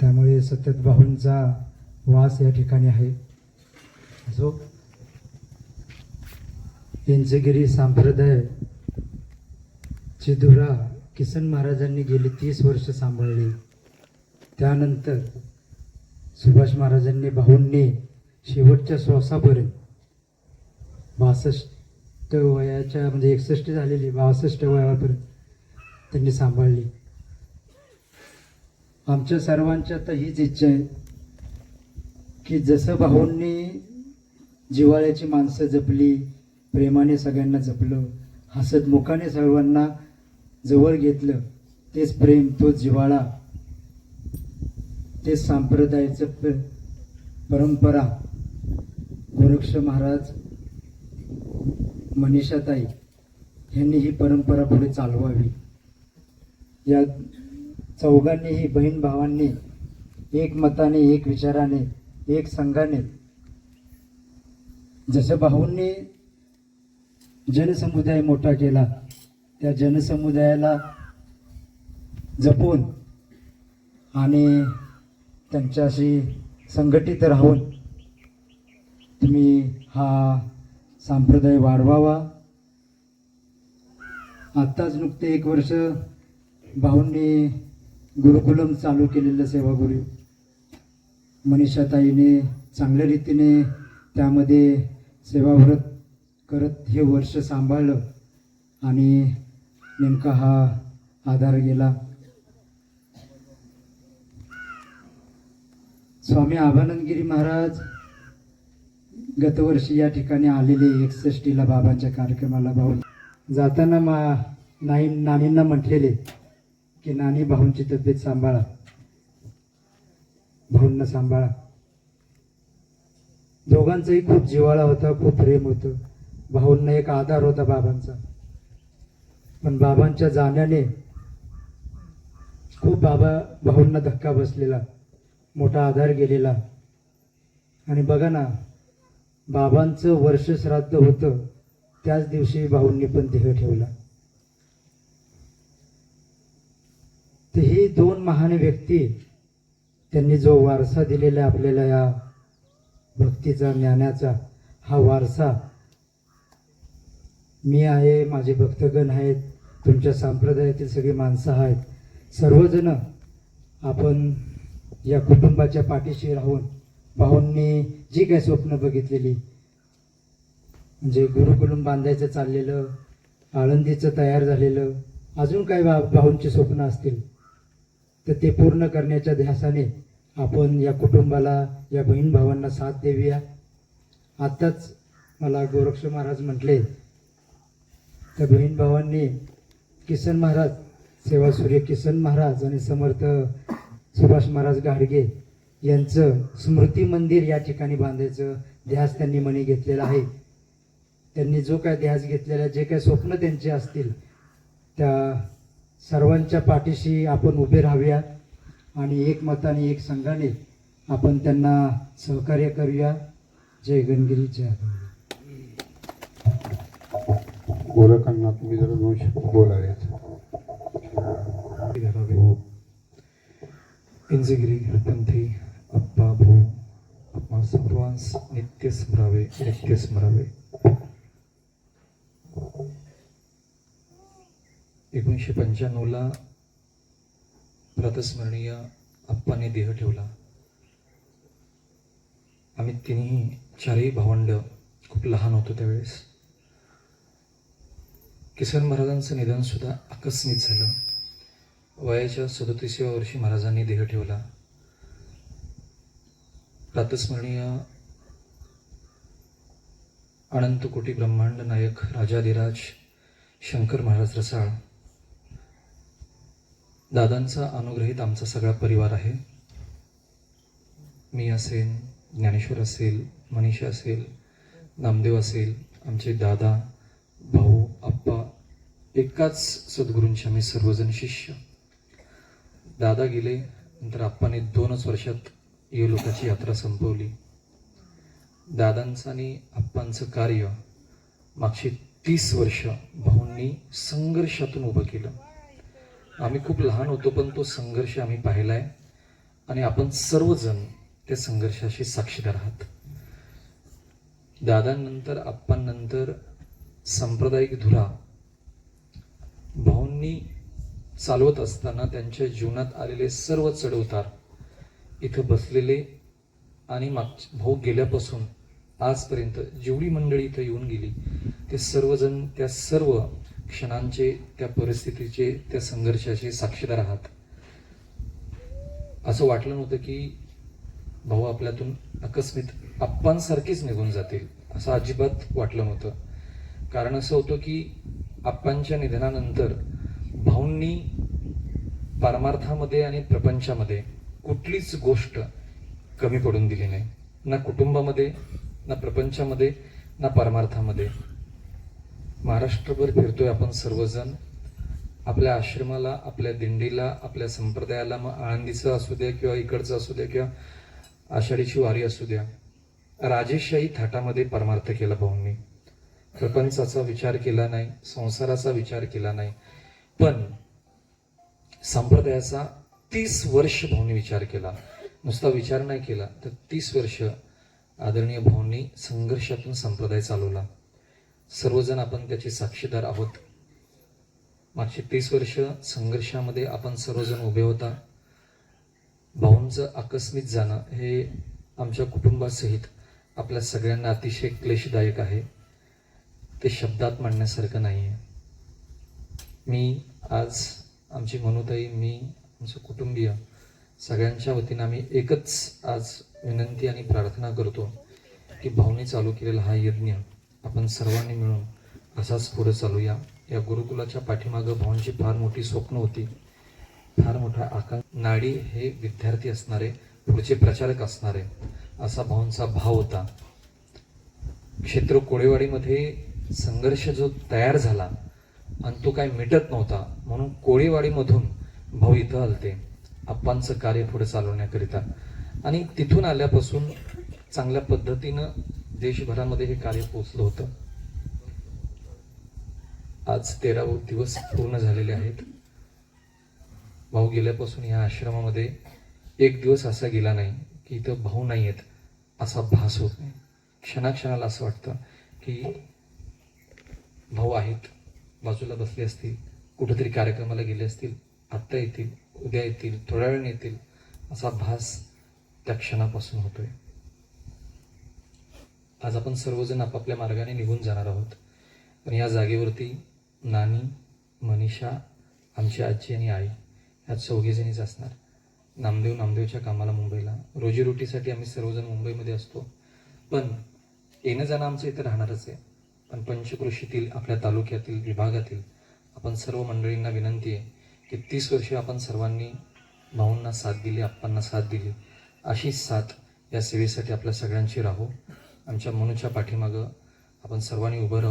त्यामुळे सतत बाहूंचा वास या ठिकाणी आहे. जो इंचगिरी संप्रदाय ची धुरा किसन महाराजांनी गेली तीस वर्ष सांभाळली. त्यानंतर सुभाष महाराजांनी भाऊंनी शेवटच्या श्वासापर्यंत बासष्ट वयाच्या म्हणजे एकसष्ट झालेली बासष्ट वयापर्यंत त्यांनी सांभाळली. आमच्या सर्वांच्या तर हीच इच्छा आहे की जसं भाऊंनी जिवाळ्याची माणसं जपली प्रेमाने सगळ्यांना जपलं हसत मुखाने सर्वांना जवळ घेतलं तेच प्रेम तोच जिवाळा तेच सांप्रदायाचं परंपरा. गोरक्ष महाराज मनीषाताई यांनी ही परंपरा पुढे चालवावी. या चौघांनीही बहीण भावांनी एक मताने एक विचाराने एक संघाने जसं भाऊंनी जनसमुदाय मोठा केला त्या जनसमुदायाला जपून आणि त्यांच्याशी संघटित राहून तुम्ही हा संप्रदाय वाढवावा. आत्ताच नुकते एक वर्ष भाऊंनी गुरुकुलम चालू केलेलं सेवागुरी. मनीषाताईने चांगल्या रीतीने त्यामध्ये सेवाव्रत करत हे वर्ष सांभाळलं आणि नेमका हा आधार गेला. स्वामी आभानंदगिरी महाराज गतवर्षी या ठिकाणी आलेले एकसष्टीला बाबांच्या कार्यक्रमाला भाऊ जाताना मा नाई नानींना म्हटलेले की नानी भाऊंची तब्येत सांभाळा. भाऊंना सांभाळा. दोघांचाही खूप जिवाळा होता खूप प्रेम होतं. भाऊंना एक आधार होता बाबांचा. पण बाबांच्या जाण्याने खूप बाबा भाऊंना धक्का बसलेला मोठा आधार गेलेला. आणि बघा ना बाबांचं वर्ष श्राद्ध होतं त्याच दिवशी भाऊंनी पण देह ठेवला. तर ही दोन महान व्यक्ती त्यांनी जो वारसा दिलेला आहे आपल्याला या भक्तीचा ज्ञानाचा हा वारसा मी आहे माझे भक्तगण आहेत तुमच्या संप्रदायातील सगळी माणसं आहेत सर्वजण आपण या कुटुंबाच्या पाठीशी राहून भाऊंनी जी काही स्वप्न बघितलेली म्हणजे गुरुकुलम बांधायचं चाललेलं आळंदीचं तयार झालेलं अजून काही भा भाऊंची स्वप्न असतील तर ते पूर्ण करण्याच्या ध्यासाने आपण या कुटुंबाला या बहीण भावांना साथ देऊया. आत्ताच मला गोरक्ष महाराज म्हटले त्या बहीण भावांनी किसन महाराज सेवा सूर्य किसन महाराज आणि समर्थ सुभाष महाराज गाडगे यांचं स्मृती मंदिर या ठिकाणी बांधायचं ध्यास त्यांनी मनी घेतलेला आहे. त्यांनी जो काय ध्यास घेतलेला जे काय स्वप्न त्यांचे असतील त्या सर्वांच्या पाठीशी आपण उभे राहूया आणि एक मताने एक संघाने आपण त्यांना सहकार्य करूया. जय गणगिरी जय. गोरखांना तुम्ही जरा दोन शब्द बोलावेत. घरावे इंजगिरी पंथी अप्पा भाऊ आम्हा सर्वांस नित्य स्मरावे नित्य स्मरावे. एकोणीसशे पंच्याण्णवला प्रातस्मरणीय आप्पाने देह ठेवला. आम्ही तिन्ही चारही भावंड खूप लहान होतो त्यावेळेस. किसन महाराजांचं निधनसुद्धा आकस्मित झालं. वयाच्या सदोतीसव्या वर्षी महाराजांनी देह ठेवला. प्रातस्मरणीय अनंतकोटी ब्रह्मांड नायक राजाधिराज शंकर महाराज रसाळ दादांचा अनुग्रहित आमचा सगळा परिवार आहे. मी असेल ज्ञानेश्वर असेल मनीषा असेल नामदेव असेल आमचे दादा भाऊ आप्पा एकाच सद्गुरूंचे आम्ही सर्वजण शिष्य. दादा गेले नंतर आप्पाने दोनच वर्षात ये लोकाची यात्रा संपवली. दादांचं आणि आप्पांचं कार्य मागची तीस वर्ष भाऊंनी संघर्षातून उभं केलं. आम्ही खूप लहान होतो पण तो संघर्ष आम्ही पाहिलाय. आणि आपण सर्वजण त्या संघर्षाशी साक्षीदार आहात. दादांनंतर आप्पांनंतर सांप्रदायिक धुरा भाऊंनी चालवत असताना त्यांच्या जीवनात आलेले सर्व चढउतार इथं बसलेले आणि माग भाऊ गेल्यापासून आजपर्यंत जेवढी मंडळी इथं येऊन गेली ते सर्वजण त्या सर्व क्षणांचे त्या परिस्थितीचे त्या संघर्षाचे साक्षीदार आहात. असं वाटलं नव्हतं की भाऊ आपल्यातून अकस्मित आप्पांसारखीच निघून जातील असं अजिबात वाटलं नव्हतं. कारण असं होतं की आप्पांच्या निधनानंतर भाऊंनी पारमार्थामध्ये आणि प्रपंचामध्ये कुठलीच गोष्ट कमी पडून दिली नाही. ना कुटुंबामध्ये ना प्रपंचामध्ये ना परमार्थामध्ये. महाराष्ट्रभर फिरतोय आपण सर्वजण. आपल्या आश्रमाला आपल्या दिंडीला आपल्या संप्रदायाला मग आळंदीचं असू द्या किंवा इकडचं असू द्या किंवा आषाढीची वारी असू द्या. राजेशाही थाटामध्ये परमार्थ केला भाऊंनी प्रपंचाचा विचार केला नाही संसाराचा विचार केला नाही. पण संप्रदायाचा तीस वर्ष भाऊंनी विचार केला. नुसता विचार नाही केला तर तीस वर्ष आदरणीय भाऊंनी संघर्षातून संप्रदाय चालवला. सर्वजण आपण त्याचे साक्षीदार आहोत. मागचे तीस वर्ष संघर्षामध्ये आपण सर्वजण उभे होता. भाऊंचं आकस्मित जाणं हे आमच्या कुटुंबासहित आपल्या सगळ्यांना अतिशय क्लेशदायक आहे. ते शब्दात मांडण्यासारखं नाही आहे मी आज आमची मनुताई मी आमचं कुटुंबीय सगळ्यांच्या वतीनं आम्ही एकच आज विनंती आणि प्रार्थना करतो की भाऊने चालू केलेला हा यज्ञ आपण सर्वांनी मिळून असाच पुढे चालूया. या गुरुकुलाच्या पाठीमागं भावांची फार मोठी स्वप्न होती. फार मोठा आकांक्षा नाडी हे विद्यार्थी असणारे पुढचे प्रचारक असणारे असा भावांचा भाव होता. क्षेत्र कोळेवाडीमध्ये संघर्ष जो तयार झाला आणि तो काय मिटत नव्हता म्हणून कोळेवाडीमधून भाऊ इथं आलते. आप्पांचं कार्य पुढे चालवण्याकरिता. आणि तिथून आल्यापासून चांगल्या पद्धतीनं देशभरामध्ये हे कार्य पोचलं होतं. आज तेरा दिवस पूर्ण झालेले आहेत. भाऊ गेल्यापासून या आश्रमामध्ये एक दिवस असा गेला नाही की इथं भाऊ नाही आहेत असा भास होत नाही. क्षणाक्षणाला असं वाटतं की भाऊ आहेत बाजूला बसले असतील कुठेतरी कार्यक्रमाला गेले असतील आत्ता येतील उद्या येतील थोड्या वेळाने येतील असा भास त्या क्षणापासून होतोय. आज आपण सर्वजण आपापल्या मार्गाने निघून जाणार आहोत. पण या जागेवरती नानी मनीषा आमची आजी आणि आई ह्या चौघीजणीच असणार. नामदेव नामदेवच्या कामाला मुंबईला. रोजीरोटीसाठी आम्ही सर्वजण मुंबईमध्ये असतो. पण येणं जाणं आमचं इथं राहणारच आहे. पण पंचकृषीतील आपल्या तालुक्यातील विभागातील आपण सर्व मंडळींना विनंती आहे की तीस वर्षे आपण सर्वांनी भाऊंना साथ दिली आप्पांना साथ दिली. अशी साथ या सेवेसाठी आपल्या सगळ्यांची राहू. आमच्या मनूच्या पाठीमागं आपण सर्वांनी उभं राहू.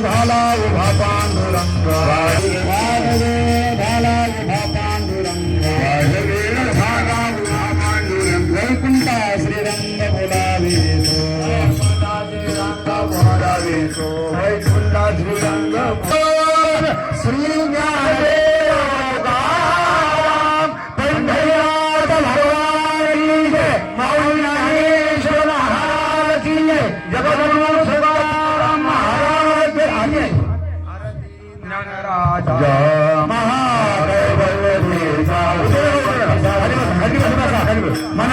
झाला उभा पांडुरंग. जय जगद्गुरु सदाराम महाराज जय ज्ञानराजा. मन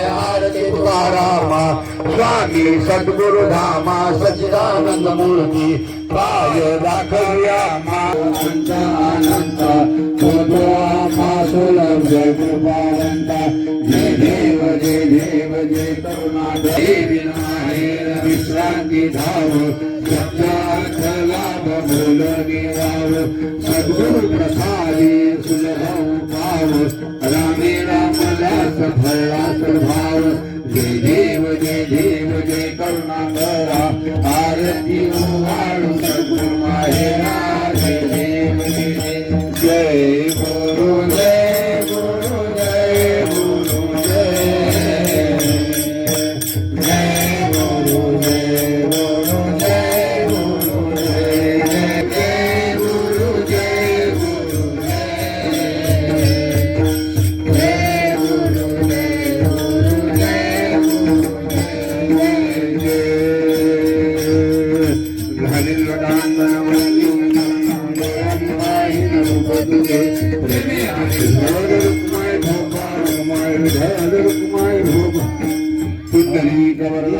तुकारामा स्वामी सद्गुरु धामा सचिदानंद मूर्ती काय दाखवूया मा अनंत अनंत आम्हा सुलभ जय कृपावंत जय देव जय देव जय करुणा देवी नाहेर विश्रांती धाव सत्यार्थ लाभ बोल निराव सद्गुरु प्रसादी सुलभ भाव रामे राम दास भयास भाव जय देव जय देव जय आरती वाळू सद्गुरु माहेरा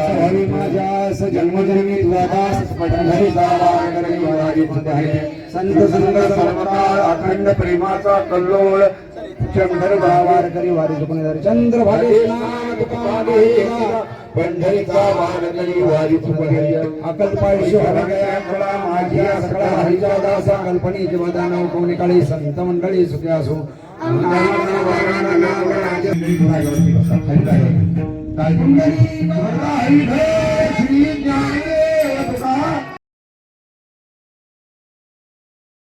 स्वामी माझ्यास जन्मजन्मी द्वादास पंढरीचा वारकरी वारी आहे. संत संत सर्वकाळ अखंड प्रेमाचा कल्लोळ चंद्र वारकरी वारी चंद्र भागे पंढरीचा वारकरी वारी चुकली अकल्पाळी हरगया कळा माझी सकळा हरिचा दासा कल्पनी जीवदानव कोणी काळी संत मंडळी सुखी असो काय